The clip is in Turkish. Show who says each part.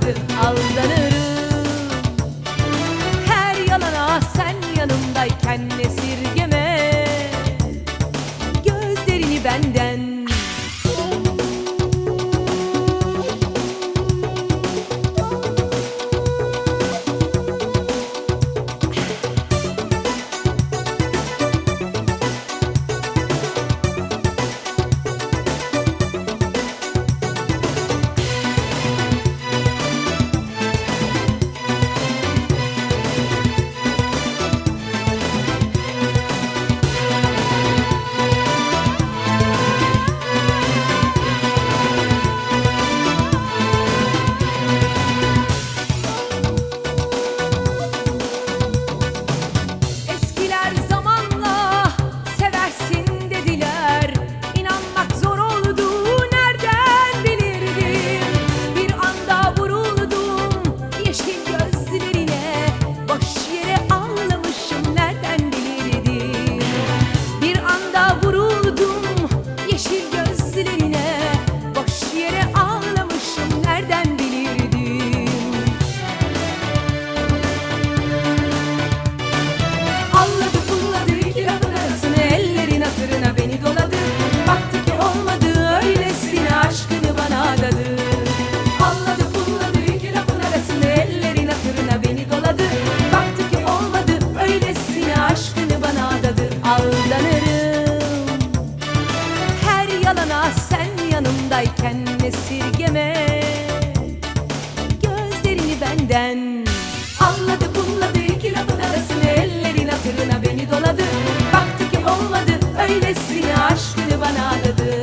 Speaker 1: kadın aldanır. yanımdayken esirgeme. Gözlerini benden Anladı kumladı iki lafın arasını Ellerin hatırına beni doladı. Baktı ki olmadı öylesine aşkını bana adadı.